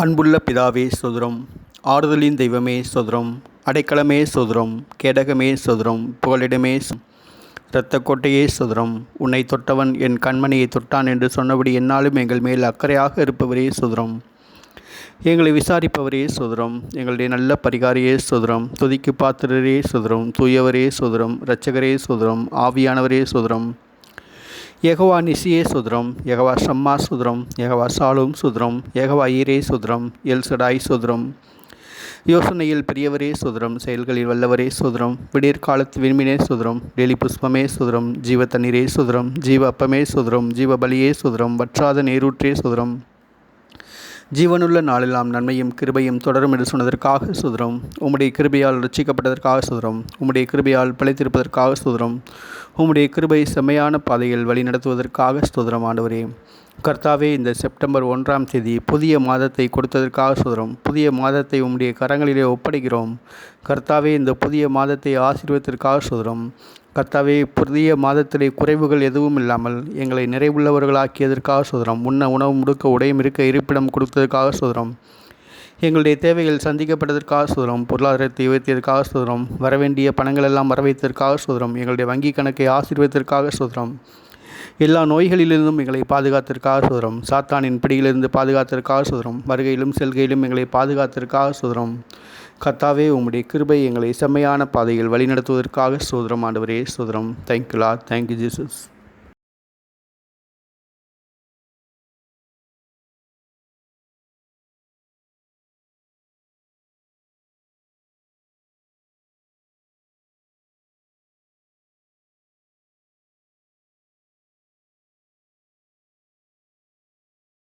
அன்புள்ள பிதாவே சோதரம் ஆறுதலின் தெய்வமே சோதரம் அடைக்கலமே சோதரம் கேடகமே சோதரம் புகலிடமே இரத்த கோட்டையே சோதரம் உன்னை தொட்டவன் என் கண்மணியை தொட்டான் என்று சொன்னபடி என்னாலும் எங்கள் மேல் அக்கறையாக இருப்பவரே சோதரம் எங்களை விசாரிப்பவரே சோதரம் எங்களுடைய நல்ல பரிகாரியே சோதரம் துதிக்கு பாத்திரரே சோதரம் தூயவரே சோதரம் இரட்சகரே சோதரம் ஆவியானவரே சோதரம் யகவா நிசியே சுதரம் யகவா ஷம்மா சுதரம் யகவா சாலும் சுதரம் யகவா ஈரே சுதரம் எல் சடாய் சுதரம். யோசனையில் பெரியவரே சுதரம் செயல்களில் வல்லவரே சுதரம் விடியற் காலத்து விண்மினே சுதரம் டெலி புஷ்பமே சுதரம் ஜீவ தண்ணீரே சுதரம் ஜீவ அப்பமே சுதரம் ஜீவ பலியே சுதரம் வற்றாத நீரூற்றே சுதரம். ஜீவனுள்ள நாளெல்லாம் நன்மையும் கிருபையும் தொடரும் என்று சொன்னதற்காக சுதரம் உம்முடைய கிருபையால் ரட்சிக்கப்பட்டதற்காக சுதரம் உம்முடைய கிருபையால் பிழைத்திருப்பதற்காக சுதரம் உம்முடைய கிருபை செம்மையான பாதையில் வழி நடத்துவதற்காக சுதரம் ஆண்டவரே. கர்த்தாவே இந்த செப்டம்பர் ஒன்றாம் தேதி புதிய மாதத்தை கொடுத்ததற்காக சுதரம் புதிய மாதத்தை உம்முடைய கரங்களிலே ஒப்படைக்கிறோம். கர்த்தாவே இந்த புதிய மாதத்தை ஆசீர்வத்திற்காக சுதரம் கர்த்தாவே புதிய மாதத்திலே குறைவுகள் எதுவும் இல்லாமல் எங்களை நிறைவுள்ளவர்களாக்கியதற்காக சுதரம் உண்ண உணவு முடுக்க உடையும் இருக்க இருப்பிடம் கொடுத்ததற்காக சோதரம் எங்களுடைய தேவைகள் சந்திக்கப்பட்டதற்காக சோதரம் பொருளாதாரத்தை உயர்த்தியதற்காக சுதரம் வரவேண்டிய பணங்கள் எல்லாம் வரவைத்ததற்காக சோதரம் எங்களுடைய வங்கி கணக்கை ஆசீர்வதற்காக சோதரம் எல்லா நோய்களிலிருந்தும் எங்களை பாதுகாத்திற்காக சுதரம் சாத்தானின் பிடியிலிருந்து பாதுகாத்திற்காக சுதரம் வருகையிலும் செல்கையிலும் எங்களை பாதுகாத்திற்காக சோதரம் கத்தாவே உம்முடைய கிருபை எங்களை செம்மையான பாதையில் வழிநடத்துவதற்காக சோதரம் ஆண்டவரே சோதரம் தேங்க்யூலா தேங்க்யூ ஜீசஸ்